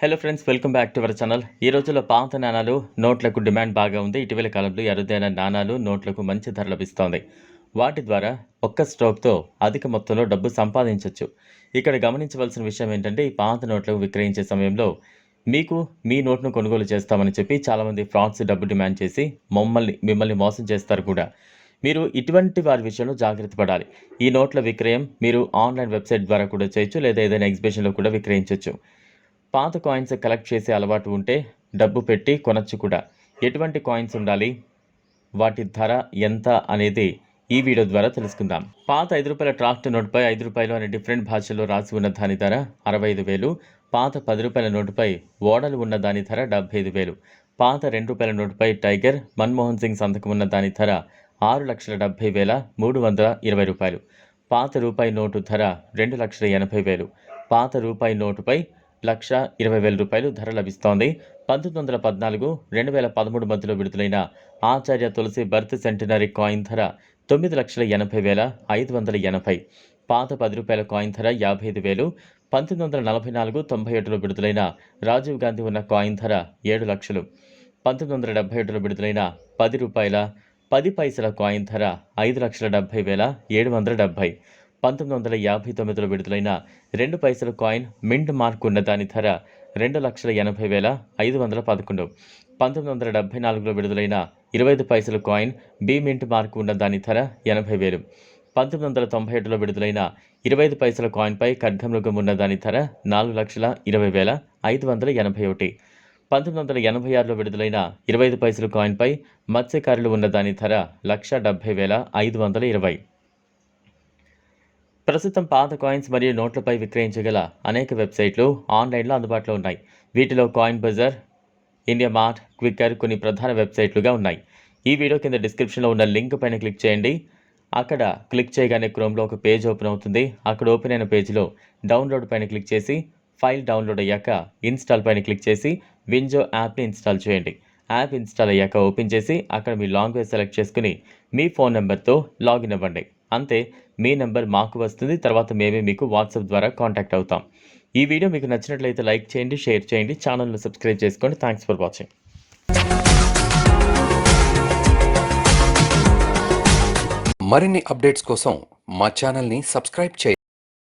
Hello friends welcome back to our channel ఈ రోజుల్లో పాత నాణాలు నోట్లకు డిమాండ్ బాగా ఉంది. ఇటీవల కాలంలో అరుదైన నాణాలు నోట్లకు మంచి ధర లభిస్తోంది. వాటి ద్వారా ఒక్క స్ట్రోక్తో అధిక మొత్తంలో డబ్బు సంపాదించవచ్చు ఇక్కడ గమనించవలసిన విషయం ఏంటంటే ఈ పాత నోట్లకు విక్రయించే సమయంలో మీకు మీ నోట్ను కొనుగోలు చేస్తామని చెప్పి చాలామంది ఫ్రాడ్స్ డబ్బు డిమాండ్ చేసి మమ్మల్ని మిమ్మల్ని మోసం చేస్తారు కూడా. మీరు ఇటువంటి వారి విషయంలో జాగ్రత్త పడాలి. ఈ నోట్ల విక్రయం మీరు ఆన్లైన్ వెబ్సైట్ ద్వారా కూడా చేయొచ్చు లేదా ఏదైనా ఎగ్జిబిషన్లో కూడా విక్రయించవచ్చు పాత కాయిన్స్ కలెక్ట్ చేసే అలవాటు ఉంటే డబ్బు పెట్టి కొనచ్చు కూడా. ఎటువంటి కాయిన్స్ ఉండాలి? వాటి ధర ఎంత అనేది ఈ వీడియో ద్వారా తెలుసుకుందాం. పాత ఐదు రూపాయల ట్రాక్టర్ నోటుపై ఐదు రూపాయలు అనే డిఫరెంట్ భాషల్లో రాసి ఉన్న దాని ధర అరవై ఐదు వేలు. పాత పది రూపాయల నోటుపై ఓడలు ఉన్న దాని ధర డెబ్బై ఐదు వేలు. పాత రెండు రూపాయల నోటుపై టైగర్ మన్మోహన్ సింగ్ సంతకం ఉన్న దాని ధర ఆరు లక్షల డెబ్బై వేల మూడు వందల ఇరవై రూపాయలు. పాత రూపాయి నోటు ధర రెండు లక్షల ఎనభై వేలు. పాత రూపాయి నోటుపై లక్ష ఇరవై వేల రూపాయలు ధర లభిస్తోంది. పంతొమ్మిది వందల పద్నాలుగు రెండు వేల పదమూడు మధ్యలో విడుదలైన Acharya Tulsi birth centenary coin ధర తొమ్మిది లక్షల ఎనభై వేల ఐదు వందల ఎనభై. పాత పది రూపాయల కాయిన్ ధర యాభై ఐదు వేలు. పంతొమ్మిది వందల నలభై నాలుగు తొంభై ఏడులో విడుదలైన రాజీవ్ గాంధీ ఉన్న కాయిన్ ధర ఏడు లక్షలు. పంతొమ్మిది వందల డెబ్బై ఏడులో విడుదలైన పది రూపాయల పది పైసల కాయిన్ ధర ఐదు లక్షల డెబ్బై వేల ఏడు వందల డెబ్బై. పంతొమ్మిది వందల యాభై తొమ్మిదిలో విడుదలైన రెండు పైసల కాయిన్ మింట్ మార్క్ ఉన్న దాని ధర రెండు లక్షల ఎనభై వేల ఐదు వందల పదకొండు. పంతొమ్మిది వందల డెబ్బై నాలుగులో విడుదలైన ఇరవై ఐదు పైసల కాయిన్ బి మింట్ మార్క్ ఉన్న దాని ధర ఎనభై వేలు. పంతొమ్మిది వందల తొంభై ఏడులో విడుదలైన ఇరవై ఐదు పైసల కాయిన్పై ఖడ్గమృగం ఉన్న దాని ధర నాలుగు లక్షల ఇరవై వేల ఐదు వందల ఎనభై ఒకటి. పంతొమ్మిది వందల ఎనభై ఆరులో విడుదలైన ఇరవై ఐదు పైసల కాయిన్పై మత్స్యకారులు ఉన్న దాని ధర లక్ష డెబ్బై వేల ఐదు వందల ఇరవై. ప్రస్తుతం పాత కాయిన్స్ మరియు నోట్లపై విక్రయించగల అనేక వెబ్సైట్లు ఆన్లైన్లో అందుబాటులో ఉన్నాయి. వీటిలో Coin Bazaar India Mart Quikr కొన్ని ప్రధాన వెబ్సైట్లుగా ఉన్నాయి. ఈ వీడియో కింద డిస్క్రిప్షన్లో ఉన్న లింక్ పైన క్లిక్ చేయండి. అక్కడ క్లిక్ చేయగానే క్రోమ్లో ఒక పేజ్ ఓపెన్ అవుతుంది. అక్కడ ఓపెన్ అయిన పేజ్లో డౌన్లోడ్ పైన క్లిక్ చేసి ఫైల్ డౌన్లోడ్ అయ్యాక ఇన్స్టాల్ పైన క్లిక్ చేసి వింజో యాప్ని ఇన్స్టాల్ చేయండి. యాప్ ఇన్స్టాల్ అయ్యాక ఓపెన్ చేసి అక్కడ మీ లాంగ్వేజ్ సెలెక్ట్ చేసుకుని మీ ఫోన్ నెంబర్తో లాగిన్ అవ్వండి. అంతే మీ నెంబర్ మాకు వస్తుంది తర్వాత మేమే మీకు వాట్సాప్ ద్వారా కాంటాక్ట్ అవుతాం. ఈ వీడియో మీకు నచ్చినట్లయితే లైక్ చేయండి షేర్ చేయండి ఛానల్ను సబ్స్క్రైబ్ చేసుకోండి. థ్యాంక్స్ ఫర్ వాచింగ్ మరిన్ని అప్డేట్స్ కోసం మా ఛానల్ని సబ్స్క్రైబ్ చేయండి.